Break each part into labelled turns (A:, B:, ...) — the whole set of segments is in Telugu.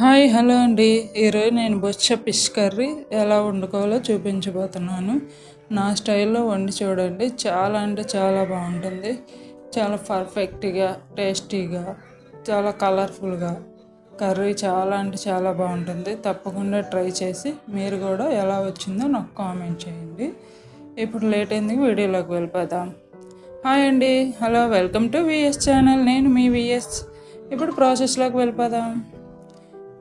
A: హాయ్ హలో అండి. ఈరోజు నేను బొచ్చ ఫిష్ కర్రీ ఎలా వండుకోవాలో చూపించబోతున్నాను. నా స్టైల్లో వండి చూడండి. చాలా అంటే చాలా బాగుంటుంది. చాలా పర్ఫెక్ట్గా టేస్టీగా చాలా కలర్ఫుల్గా కర్రీ చాలా అంటే చాలా బాగుంటుంది. తప్పకుండా ట్రై చేసి మీరు కూడా ఎలా వచ్చిందో నాకు కామెంట్ చేయండి. ఇప్పుడు లేట్ అయింది వీడియోలోకి వెళ్ళిపోదాం. హాయ్ అండి. Hello welcome to VS channel. నేను మీ విఎస్. ఇప్పుడు ప్రాసెస్లోకి వెళ్ళిపోదాం.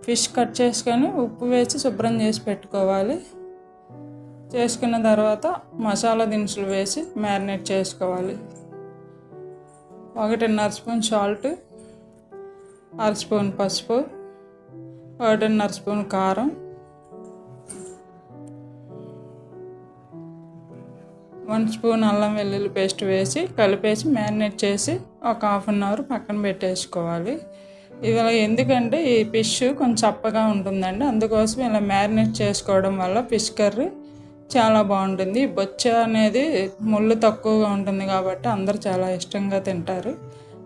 A: ఫిష్ కట్ చేసుకొని ఉప్పు వేసి శుభ్రం చేసి పెట్టుకోవాలి. చేసుకున్న తర్వాత మసాలా దినుసులు వేసి మ్యారినేట్ చేసుకోవాలి. ఒకటిన్నర స్పూన్ సాల్ట్ అర స్పూన్ పసుపు ఒకటిన్నర స్పూన్ కారం వన్ స్పూన్ అల్లం వెల్లుల్లి పేస్ట్ వేసి కలిపేసి మ్యారినేట్ చేసి ఒక హాఫ్ అన్ అవర్ పక్కన పెట్టేసుకోవాలి. ఇలా ఎందుకంటే ఈ ఫిష్ కొంచెం చప్పగా ఉంటుందండి. అందుకోసం ఇలా మ్యారినేట్ చేసుకోవడం వల్ల ఫిష్ కర్రీ చాలా బాగుంటుంది. బొచ్చ అనేది ముళ్ళు తక్కువగా ఉంటుంది కాబట్టి అందరు చాలా ఇష్టంగా తింటారు.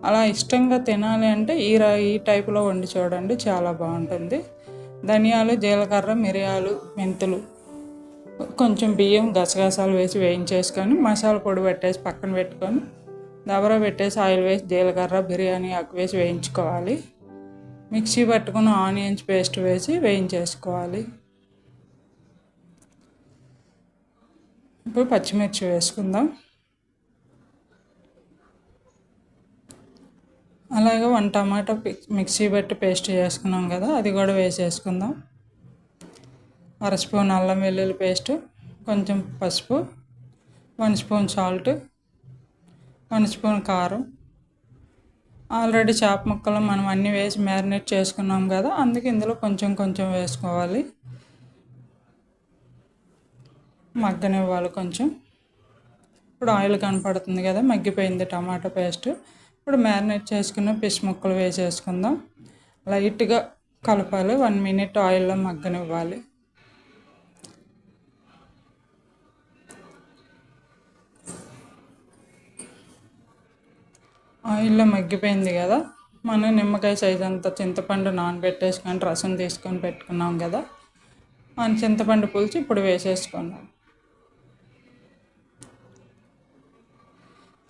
A: అలా ఇష్టంగా తినాలి అంటే ఈ ఈ టైపులో వండి చూడండి చాలా బాగుంటుంది. ధనియాలు జీలకర్ర మిరియాలు మెంతులు కొంచెం బియ్యం గసగసాలు వేసి వేయించేసుకొని మసాలా పొడి పెట్టేసి పక్కన పెట్టుకొని దబరా పెట్టేసి ఆయిల్ వేసి జీలకర్ర బిర్యానీ ఆకు వేసి వేయించుకోవాలి. మిక్సీ పట్టుకున్న ఆనియన్స్ పేస్ట్ వేసి వేయించేసుకోవాలి. ఇప్పుడు పచ్చిమిర్చి వేసుకుందాం. అలాగే వన్ టమాటో మిక్సీ పెట్టి పేస్ట్ చేసుకున్నాం కదా అది కూడా వేసేసుకుందాం. అర స్పూన్ అల్లం వెల్లుల్లి పేస్ట్ కొంచెం పసుపు one spoon salt one spoon కారం ఆల్రెడీ చేప ముక్కలు మనం అన్నీ వేసి మ్యారినేట్ చేసుకున్నాం కదా అందుకే ఇందులో కొంచెం కొంచెం వేసుకోవాలి. మగ్గనివ్వాలి కొంచెం. ఇప్పుడు ఆయిల్ కనపడుతుంది కదా మగ్గిపోయింది టమాటో పేస్ట్. ఇప్పుడు మ్యారినేట్ చేసుకున్న ఫిష్ ముక్కలు వేసేసుకుందాం. లైట్గా కలపాలి వన్ మినిట్ ఆయిల్లో మగ్గనివ్వాలి. ఆయిల్లో మగ్గిపోయింది కదా. మనం నిమ్మకాయ సైజ్ అంత చింతపండు నానబెట్టేసుకొని రసం తీసుకొని పెట్టుకున్నాం కదా. ఆ చింతపండు పులిచి ఇప్పుడు వేసేసుకున్నాం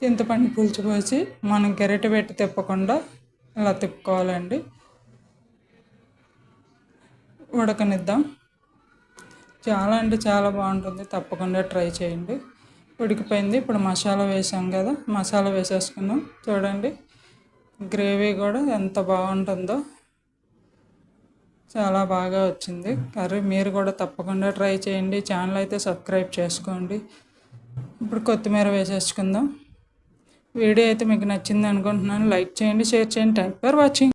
A: చింతపండు పులుచు పోసి మనం గెరటి పెట్టి తిప్పకుండా ఇలా తిప్పుకోవాలండి. ఉడకనిద్దాం. చాలా అంటే చాలా బాగుంటుంది. తప్పకుండా ట్రై చేయండి. ఉడికిపోయింది. ఇప్పుడు మసాలా వేసాం కదా మసాలా వేసేసుకుందాం. చూడండి గ్రేవీ కూడా ఎంత బాగుంటుందో. చాలా బాగా వచ్చింది. కర్రీ మీరు కూడా తప్పకుండా ట్రై చేయండి. ఛానల్ అయితే సబ్స్క్రైబ్ చేసుకోండి. ఇప్పుడు కొత్తిమీర వేసేసుకుందాం. వీడియో అయితే మీకు నచ్చింది అనుకుంటున్నాను. లైక్ చేయండి షేర్ చేయండి. Thank for watching.